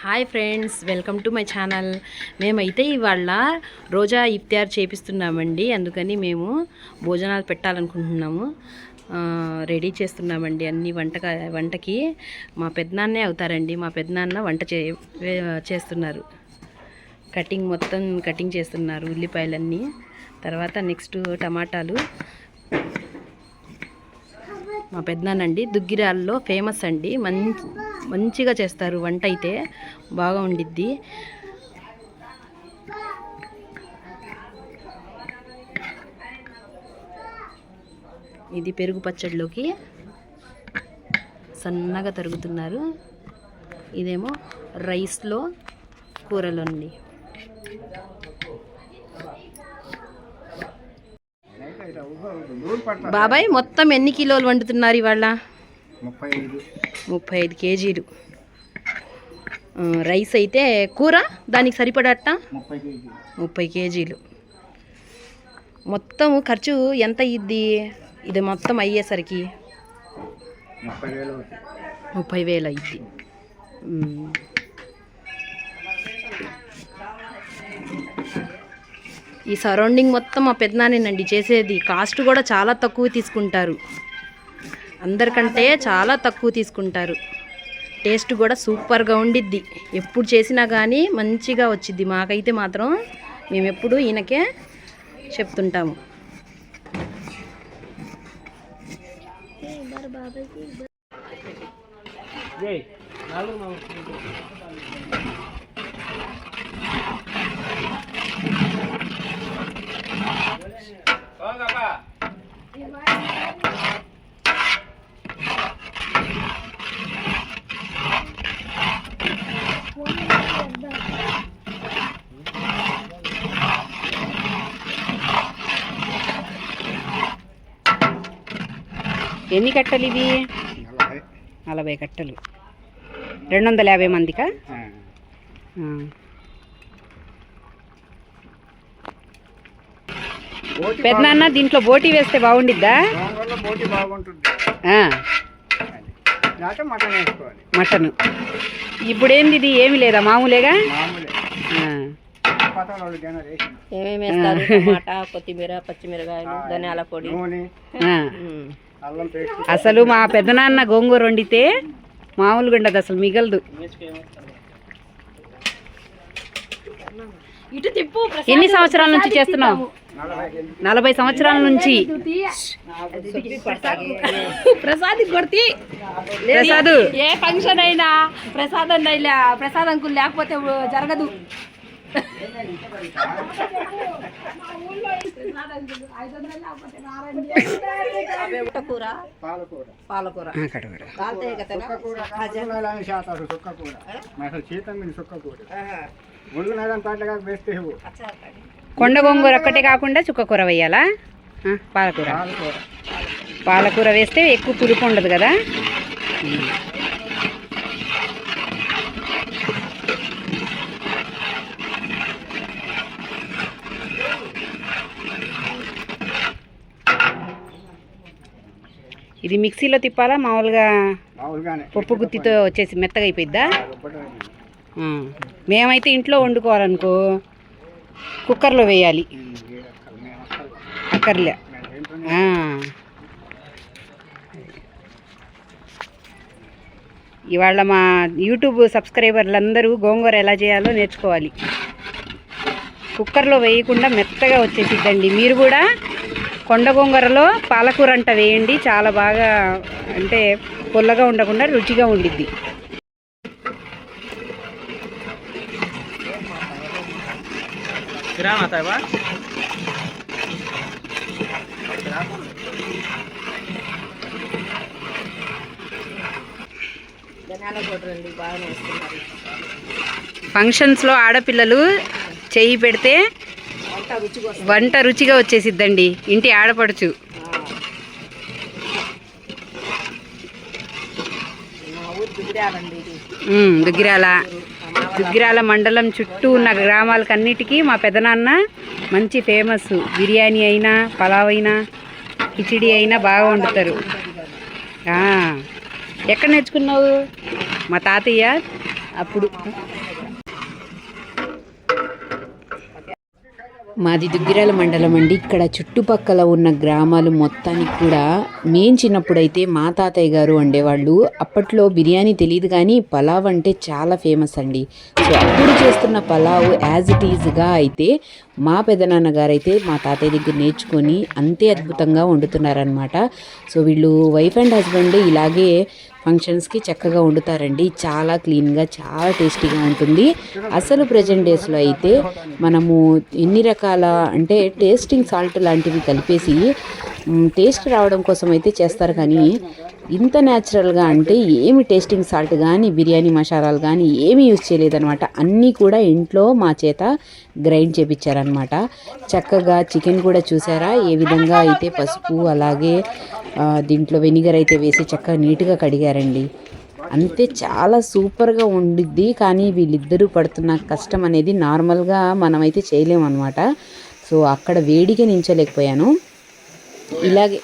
Hi friends welcome to my channel. మేమైతే ఇవాళ రోజా ఇఫ్తార్ చేపిస్తున్నామండి. అందుకని మేము భోజనాలు పెట్టాలనుకుంటున్నాము. రెడీ చేస్తున్నామండి అన్ని వంటక వంటకి. మా పెద్దనాన్నే అవుతారండి. మా పెద్దనాన్న వంట చే చేస్తున్నారు. కటింగ్ మొత్తం కటింగ్ చేస్తున్నారు ఉల్లిపాయలన్నీ. తర్వాత నెక్స్ట్ టమాటాలు. మా పెద్దనండి దుగ్గిరాల్లో ఫేమస్ అండి. మంచి మంచిగా చేస్తారు. వంట అయితే బాగా ఉండిద్ది. ఇది పెరుగు పచ్చడిలోకి సన్నగా తరుగుతున్నారు. ఇదేమో రైస్లో కూరలు అండి బాబాయ్ మొత్తం ఎన్ని కిలోలు వండుతున్నారు ఇవాళ? ముప్పై ఐదు. కేజీలు. రైస్ అయితే కూర దానికి సరిపడట్ట ముప్పై కేజీ ముప్పై కేజీలు. మొత్తం ఖర్చు ఎంత అయ్యిద్ది? ఇది మొత్తం అయ్యేసరికి? ముప్పై వేలు అవుతాయి ఈ సరౌండింగ్ మొత్తం మా పెద్దనానేనండి చేసేది. కాస్ట్ కూడా చాలా తక్కువ తీసుకుంటారు. అందరికంటే చాలా తక్కువ తీసుకుంటారు. టేస్ట్ కూడా సూపర్గా ఉండిద్ది. ఎప్పుడు చేసినా కానీ మంచిగా వచ్చిద్ది. మాకైతే మాత్రం మేము ఎప్పుడు ఈయనకే చెప్తుంటాము. ఎన్ని కట్టలు ఇవి? నలభై. కట్టలు. రెండు వందల యాభై మందికా? పెద్దనాన్న దీంట్లో బోటీ వేస్తే బాగుండిద్దా? మటన్ వేసుకోవాలి. మటన్. ఇప్పుడేంది ఇది? ఏమి లేదా? మామూలేగా? ఏమేమి వేస్తారు? టమాటా కొత్తిమీర పచ్చిమిరకాయలు ధనియాల పొడి. అసలు మా పెద్దనాన్న గోంగూర వండితే మామూలుగా ఉండదు అసలు మిగలదు. ఇటు తిప్పు ఎన్ని సంవత్సరాల నుంచి చేస్తున్నావు? నలభై సంవత్సరాల నుంచి. ప్రసాద్ కొడితే ప్రసాద్. ఏ ఫంక్షన్ అయినా ప్రసాదం ప్రసాద్ అంకుల్ లేకపోతే జరగదు. కూర పాలకూర. పాలకూర. కొండ గోంగూర ఒక్కటే కాకుండా చుక్కకూర వేయాలా? ఆ, పాలకూర. పాలకూర. పాలకూర వేస్తే ఎక్కువ పులుపు ఉండదు కదా? ఇది మిక్సీలో తిప్పాలా? మామూలుగా పప్పు గుత్తితో వచ్చేసి మెత్తగా అయిపోయిద్దా. మేమైతే ఇంట్లో వండుకోవాలనుకో కుక్కర్లో వేయాలి. అక్కర్లే ఆ. ఇవాళ మా యూట్యూబ్ సబ్స్క్రైబర్లు అందరూ గోంగూర ఎలా చేయాలో నేర్చుకోవాలి. కుక్కర్లో వేయకుండా మెత్తగా వచ్చేసిద్దండి. మీరు కూడా? కొండ గోంగూరలో పాలకూర అంట వేయండి. చాలా బాగా అంటే పుల్లగా ఉండకుండా రుచిగా ఉండిద్ది. ఫంక్షన్స్లో ఆడపిల్లలు చెయ్యి పెడితే వంట రుచిగా వచ్చేసిద్దండి. ఇంటి ఆడపడుచు. దుగ్గిరాల. దుగ్గిరాల మండలం చుట్టూ ఉన్న గ్రామాలకన్నిటికీ మా పెదనాన్న మంచి ఫేమస్. బిర్యానీ అయినా పలావ్ అయినా కిచిడి అయినా బాగా వండుతారు. ఎక్కడ నేర్చుకున్నావు? మా తాతయ్య అప్పుడు. మాది దుగ్గిరాల మండలం అండి. ఇక్కడ చుట్టుపక్కల ఉన్న గ్రామాలు మొత్తానికి కూడా మేం చిన్నప్పుడైతే మా తాతయ్య గారు వండేవాళ్ళు. అప్పట్లో బిర్యానీ తెలియదు కానీ పలావ్ అంటే చాలా ఫేమస్ అండి. సో అప్పుడు చేస్తున్న పలావ్ యాజ్ ఇట్ ఈజ్గా అయితే మా పెదనాన్నగారు అయితే మా తాతయ్య దగ్గర నేర్చుకొని అంతే అద్భుతంగా వండుతున్నారనమాట సో వీళ్ళు వైఫ్ అండ్ హస్బెండ్ ఇలాగే ఫంక్షన్స్కి చక్కగా వండుతారండి. చాలా క్లీన్గా చాలా టేస్టీగా ఉంటుంది. అసలు ప్రజెంట్ డేస్లో అయితే మనము ఎన్ని రకాల అంటే టేస్టింగ్ సాల్ట్ లాంటివి కలిపేసి టేస్ట్ రావడం కోసం అయితే చేస్తారు కానీ ఇంత న్యాచురల్గా అంటే ఏమి టేస్టింగ్ సాల్ట్ కానీ బిర్యానీ మసాలాలు కానీ ఏమీ యూజ్ చేయలేదనమాట అన్నీ కూడా ఇంట్లో మా చేత గ్రైండ్ చేపించారనమాట చక్కగా చికెన్ కూడా చూసారా? ఏ విధంగా అయితే పసుపు అలాగే దీంట్లో వెనిగర్ అయితే వేసి చక్కగా నీట్గా కడిగారండి. అంతే చాలా సూపర్గా ఉండిద్ది కానీ వీళ్ళిద్దరూ పడుతున్న కష్టం అనేది నార్మల్గా మనమైతే చేయలేమన్నమాట. సో అక్కడ వేడిగా నించలేకపోయాను. ఇలాగే.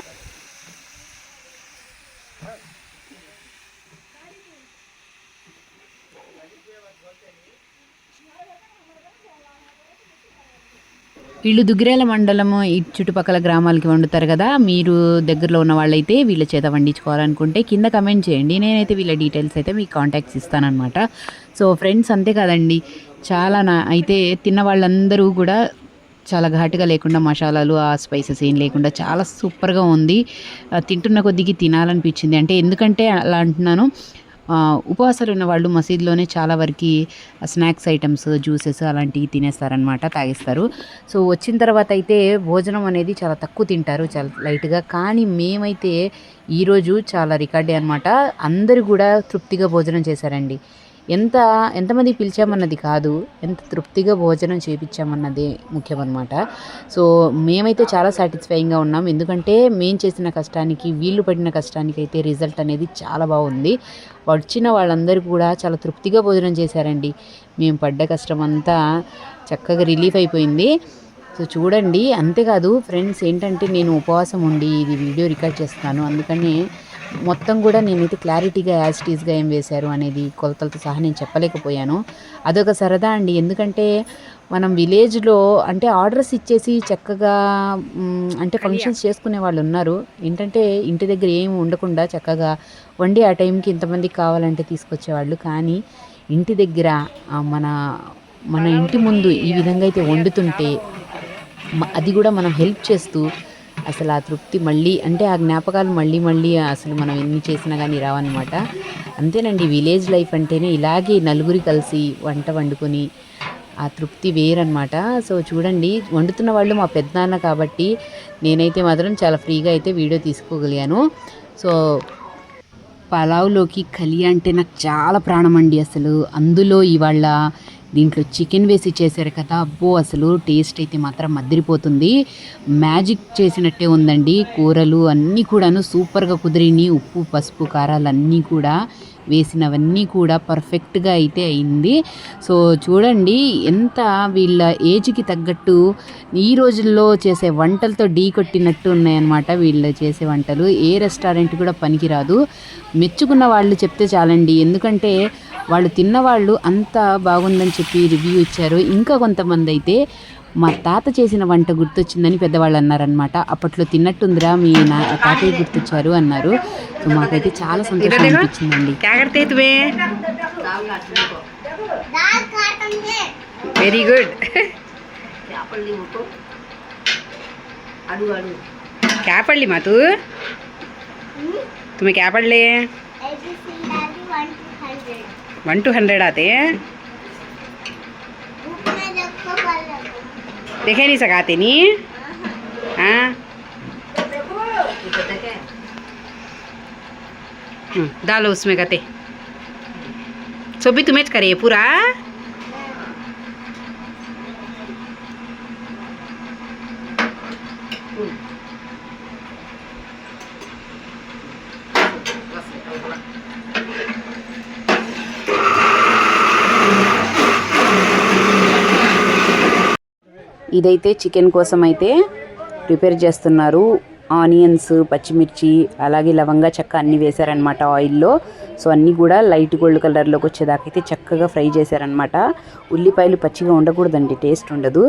వీళ్ళు దుగ్గిరేల మండలము ఈ చుట్టుపక్కల గ్రామాలకి వండుతారు కదా. మీరు దగ్గరలో ఉన్న వాళ్ళైతే వీళ్ళ చేత వండించుకోవాలనుకుంటే కింద కమెంట్ చేయండి. నేనైతే వీళ్ళ డీటెయిల్స్ అయితే మీకు కాంటాక్ట్స్ ఇస్తానన్నమాట. సో ఫ్రెండ్స్ అంతే కదండి. చాలా నా అయితే తిన్న వాళ్ళందరూ కూడా చాలా ఘాటుగా లేకుండా మసాలాలు ఆ స్పైసెస్ ఏం లేకుండా చాలా సూపర్గా ఉంది. తింటున్న కొద్దికి తినాలనిపించింది. అంటే ఎందుకంటే అలా అంటున్నాను ఉపవాసాలు ఉన్న వాళ్ళు మసీదులోనే చాలా వరకు స్నాక్స్ ఐటమ్స్ జ్యూసెస్ అలాంటివి తినేస్తారనమాట తాగేస్తారు. సో వచ్చిన తర్వాత అయితే భోజనం అనేది చాలా తక్కువ తింటారు చాలా లైట్గా. కానీ మేమైతే ఈరోజు చాలా రికార్డే అనమాట అందరూ కూడా తృప్తిగా భోజనం చేశారండి. ఎంత ఎంతమంది పిలిచామన్నది కాదు ఎంత తృప్తిగా భోజనం చేపించామన్నదే ముఖ్యమన్నమాట. సో మేమైతే చాలా సాటిస్ఫైయింగ్గా ఉన్నాం. ఎందుకంటే మేము చేసిన కష్టానికి వీళ్ళు పడిన కష్టానికి అయితే రిజల్ట్ అనేది చాలా బాగుంది. వచ్చిన వాళ్ళందరూ కూడా చాలా తృప్తిగా భోజనం చేశారండి. మేము పడ్డ కష్టం అంతా చక్కగా రిలీఫ్ అయిపోయింది. సో చూడండి అంతేకాదు ఫ్రెండ్స్ ఏంటంటే నేను ఉపవాసం ఉండి ఇది వీడియో రికార్డ్ చేస్తున్నాను. అందుకని మొత్తం కూడా నేనైతే క్లారిటీగా యాజ్ టీజ్గా ఏం వేశారు అనేది కొలతలతో సహా నేను చెప్పలేకపోయాను. అదొక సరదా అండి. ఎందుకంటే మనం విలేజ్లో అంటే ఆర్డర్స్ ఇచ్చేసి చక్కగా అంటే ఫంక్షన్స్ చేసుకునే వాళ్ళు ఉన్నారు. ఏంటంటే ఇంటి దగ్గర ఏమి ఉండకుండా చక్కగా వండి ఆ టైంకి ఇంతమందికి కావాలంటే తీసుకొచ్చేవాళ్ళు. కానీ ఇంటి దగ్గర మన మన ఇంటి ముందు ఈ విధంగా అయితే వండుతుంటే అది కూడా మనం హెల్ప్ చేస్తూ అసలు ఆ తృప్తి మళ్ళీ అంటే ఆ జ్ఞాపకాలు మళ్ళీ మళ్ళీ అసలు మనం ఎన్ని చేసినా కానీ రావన్నమాట. అంతేనండి విలేజ్ లైఫ్ అంటేనే ఇలాగే నలుగురి కలిసి వంట వండుకొని ఆ తృప్తి వేరనమాట సో చూడండి వండుతున్న వాళ్ళు మా పెద్దనాన్న కాబట్టి నేనైతే మాత్రం చాలా ఫ్రీగా అయితే వీడియో తీసుకోగలిగాను. సో పలావ్లోకి కలి అంటే నాకు చాలా ప్రాణం అండి అసలు. అందులో ఇవాళ దీంట్లో చికెన్ వేసి చేశారు కదా అబ్బో అసలు టేస్ట్ అయితే మాత్రం మద్దిరిపోతుంది మ్యాజిక్ చేసినట్టే ఉందండి కూరలు అన్నీ కూడాను సూపర్గా కుదిరిని ఉప్పు పసుపు కారాలు అన్నీ కూడా. వేసినవన్నీ కూడా పర్ఫెక్ట్గా అయితే అయింది. సో చూడండి ఎంత వీళ్ళ ఏజ్కి తగ్గట్టు ఈ రోజుల్లో చేసే వంటలతో ఢీ కొట్టినట్టు ఉన్నాయన్నమాట వీళ్ళు చేసే వంటలు. ఏ రెస్టారెంట్ కూడా పనికిరాదు. మెచ్చుకున్న వాళ్ళు చెప్తే చాలండి. ఎందుకంటే వాళ్ళు తిన్నవాళ్ళు అంత బాగుందని చెప్పి రివ్యూ ఇచ్చారు. ఇంకా కొంతమంది అయితే మా తాత చేసిన వంట గుర్తొచ్చిందని పెద్దవాళ్ళు అన్నారనమాట అప్పట్లో తిన్నట్టుందిరా మీ నా తాతయ్య గుర్తొచ్చారు అన్నారు. సో మాకైతే చాలా సంతోషం అనిపించిందండి. వెరీ గుడ్ క్యాపళ్ళి మాతు? తుమ్మి క్యాపళ్ళి వన్ టూ హండ్రెడ్ అదే देखे नहीं सकाते नी हाँ? हम्म, डालो उसमें कहते सो भी तुम्हें करे पूरा ఇదైతే చికెన్ కోసం అయితే ప్రిపేర్ చేస్తున్నారు. ఆనియన్స్ పచ్చిమిర్చి అలాగే లవంగా చెక్క అన్నీ వేశారనమాట ఆయిల్లో. సో అన్నీ కూడా లైట్ గోల్డ్ కలర్లోకి వచ్చేదాకైతే చక్కగా ఫ్రై చేశారనమాట ఉల్లిపాయలు పచ్చిగా ఉండకూడదండి టేస్ట్ ఉండదు.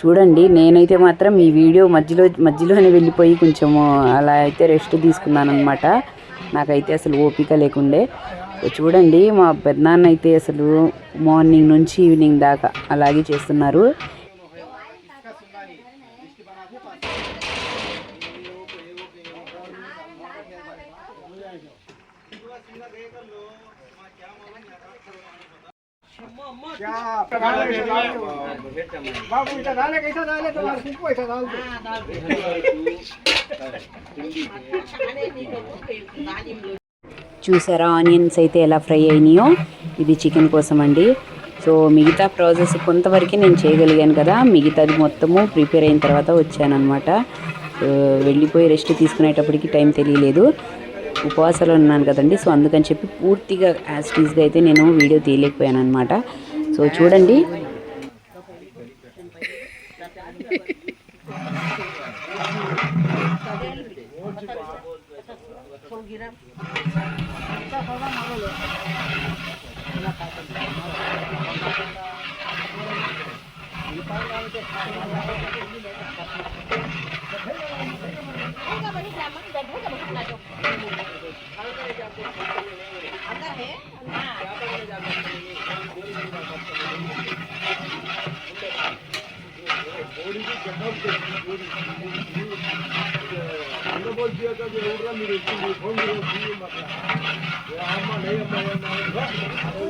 చూడండి నేనైతే మాత్రం ఈ వీడియో మధ్యలో మధ్యలోనే వెళ్ళిపోయి కొంచెము అలా అయితే రెస్ట్ తీసుకున్నాను అనమాట నాకైతే అసలు ఓపిక లేకుండే. చూడండి మా పెద్దనాన్న అయితే అసలు మార్నింగ్ నుంచి ఈవినింగ్ దాకా అలాగే చేస్తున్నారు. బాబు ఇట్లా నాలుగైతే సింపు అయితే నాలుగు చూసారా ఆనియన్స్ అయితే ఎలా ఫ్రై అయినాయో? ఇది చికెన్ కోసం అండి సో మిగతా ప్రాసెస్ కొంతవరకు నేను చేయగలిగాను కదా. మిగతాది మొత్తము ప్రిపేర్ అయిన తర్వాత వచ్చానమాట వెళ్ళిపోయి రెస్ట్ తీసుకునేటప్పటికి టైం తెలియలేదు. ఉపవాసాలు ఉన్నాను కదండి. సో అందుకని చెప్పి పూర్తిగా యాజ్ టీజ్గా అయితే నేను వీడియో తీయలేకపోయాను అనమాట సో చూడండి.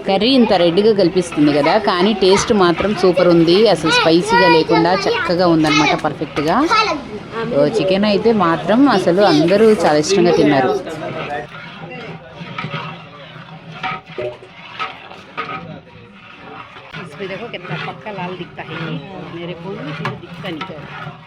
కర్రీ ఇంత రెడ్గా కల్పిస్తుంది కదా కానీ టేస్ట్ మాత్రం సూపర్ ఉంది అసలు స్పైసీగా లేకుండా చక్కగా ఉందన్నమాట పర్ఫెక్ట్గా చికెన్ అయితే మాత్రం అసలు అందరూ చాలా ఇష్టంగా తిన్నారు इसमें देखो कितना पक्का लाल दिखता है ये मेरे को भी फिर दिखता नहीं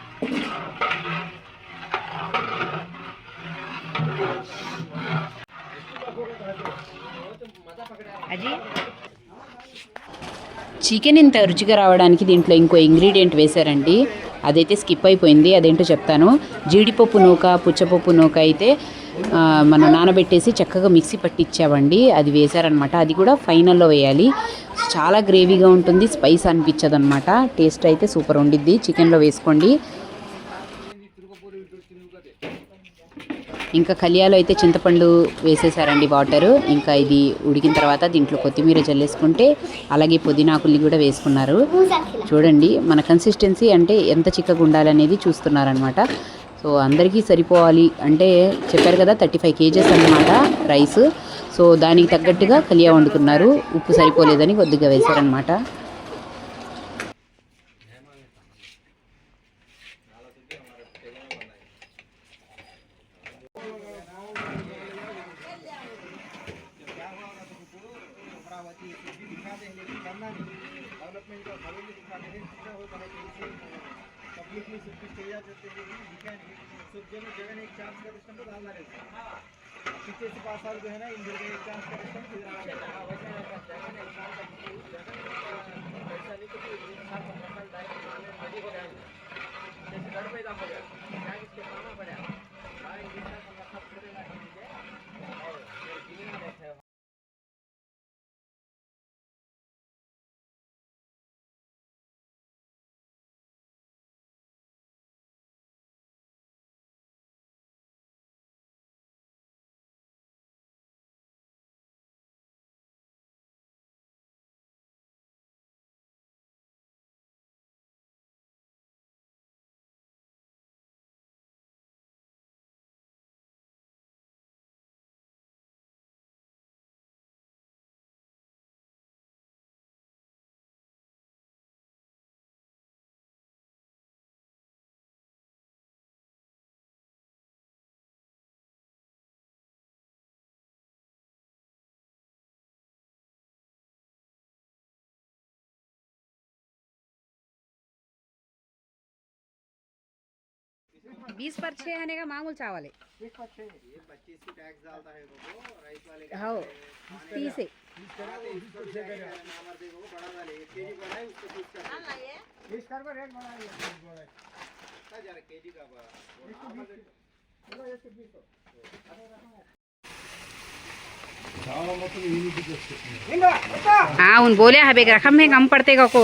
చికెన్ ఇంత రుచిగా రావడానికి దీంట్లో ఇంకో ఇంగ్రీడియంట్ వేశారండి. అదైతే స్కిప్ అయిపోయింది అదేంటో చెప్తాను. జీడిపప్పు నూక పుచ్చపప్పు నూక అయితే మనం నానబెట్టేసి చక్కగా మిక్సీ పట్టించామండి అది వేశారనమాట అది కూడా ఫైనల్లో వేయాలి. చాలా గ్రేవీగా ఉంటుంది స్పైస్ అనిపించదనమాట టేస్ట్ అయితే సూపర్ ఉండిద్ది. చికెన్లో వేసుకోండి. ఇంకా కలియాలో అయితే చింతపండు వేసేసారండి వాటర్. ఇంకా ఇది ఉడికిన తర్వాత దీంట్లో కొత్తిమీర చల్లేసుకుంటే అలాగే పుదీనాకుల్ని కూడా వేసుకున్నారు. చూడండి మన కన్సిస్టెన్సీ అంటే ఎంత చిక్కగా ఉండాలనేది చూస్తున్నారనమాట సో అందరికీ సరిపోవాలి అంటే చెప్పారు కదా థర్టీ ఫైవ్ కేజెస్ అనమాట రైస్. సో దానికి తగ్గట్టుగా కలియా వండుకున్నారు. ఉప్పు సరిపోలేదని కొద్దిగా వేశారనమాట बीस पर छः आने का मामूल चावल है। हाँ, हाँ तीस बोले అవును బోలే హబేకి రకం మేము కమ్ పడితే को।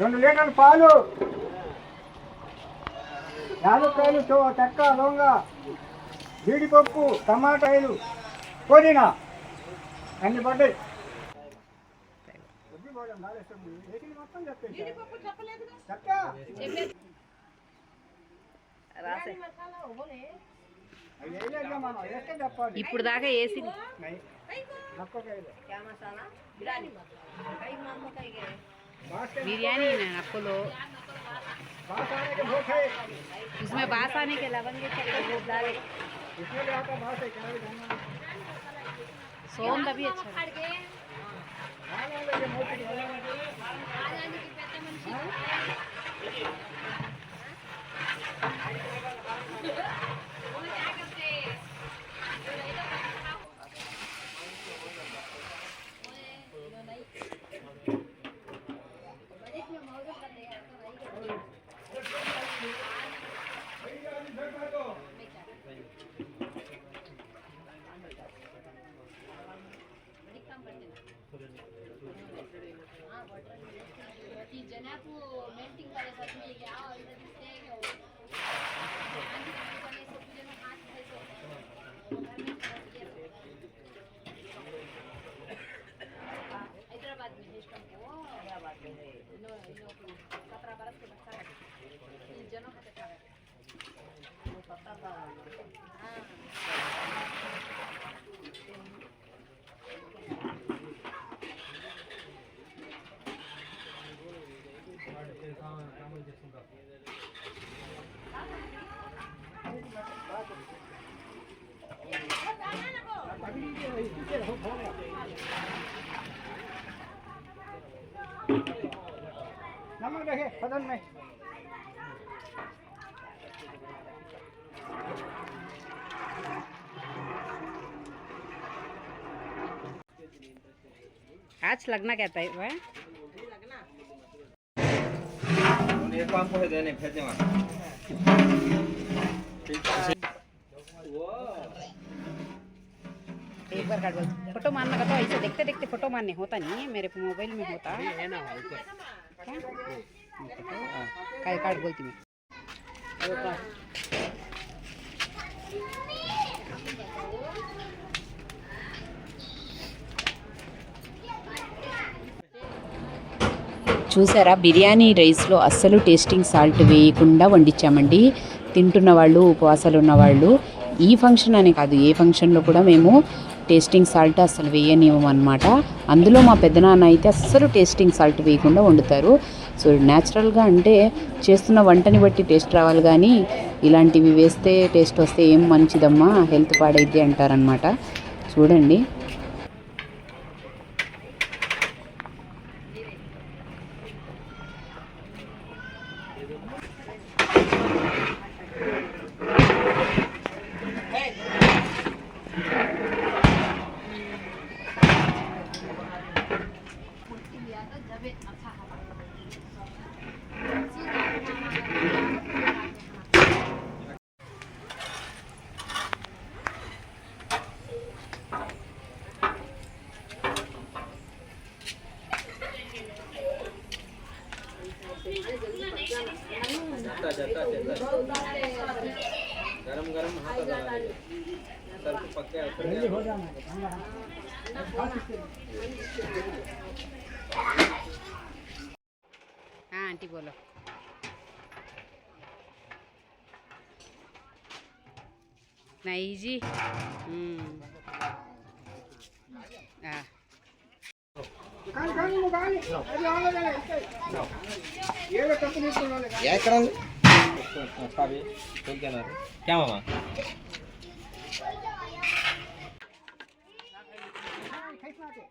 రెండు లీటర్ల పాలు. యాలక్కాయలు చో- చెక్క లవంగ జీడిపప్పు టమాటాలు పుదీనా. అన్ని పడ్డాయి. ఇప్పుడు దాకా వేసి నై. నక్కకాయలు. బాస్ बिरयानी है ना आपको लोग इसमें बास आने के लवंगे सोम का भी अच्छा नमक रखे सदन में। आज लगना कहता है वह? एक काम को है देने भेजने एक बार काट फ़ोटो मारना का तो ऐसे देखते देखते फ़ोटो मारने होता नहीं है मेरे मोबाइल में होता। है ना काय काट बोलती मैं చూసారా బిర్యానీ రైస్లో అస్సలు టేస్టింగ్ సాల్ట్ వేయకుండా వండించామండి తింటున్న వాళ్ళు ఉపవాసాలు ఉన్న వాళ్ళు ఈ ఫంక్షన్ అనే కాదు ఏ ఫంక్షన్లో కూడా మేము టేస్టింగ్ సాల్ట్ అసలు వేయనివ్వమన్నమాట. అందులో మా పెద్దనాన్న అయితే అస్సలు టేస్టింగ్ సాల్ట్ వేయకుండా వండుతారు. సో న్యాచురల్గా అంటే చేస్తున్న వంటని బట్టి టేస్ట్ రావాలి కానీ ఇలాంటివి వేస్తే టేస్ట్ వస్తే ఏం మంచిదమ్మా హెల్త్ పాడైద్ది అంటారనమాట చూడండి. सर को पक्के असर जल्दी हो जाना है, ठंडा है। आंटी बोलो नहीं जी हम्म हाँ కానీ కానీ నువ్వు আছে